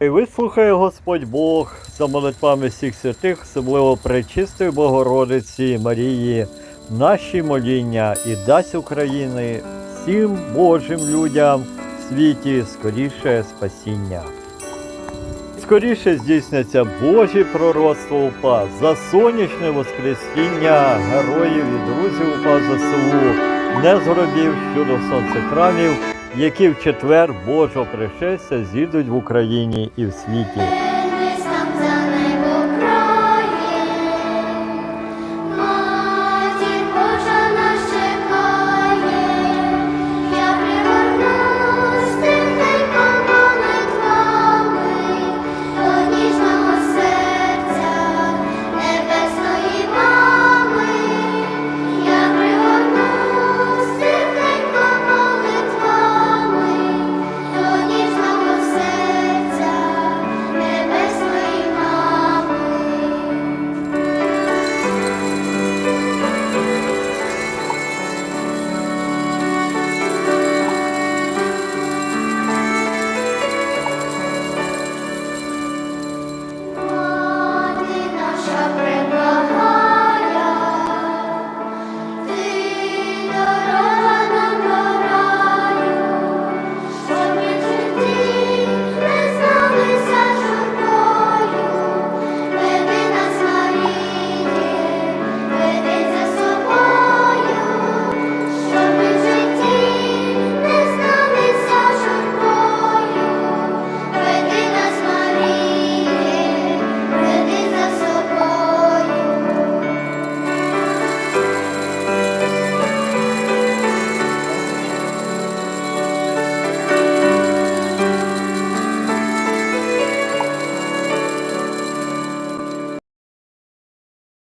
І вислухає Господь Бог за молитвами всіх святих, особливо Пречистої Богородиці Марії, наші моління і дасть України всім Божим людям в світі скоріше спасіння. Скоріше здійсняться Божі пророцтва УПА за сонячне воскресіння героїв і друзів УПА ЗСУ, не згробів щодо сонцехрамів, які в четвер Божого пришестя зійдуть в Україні і в світі.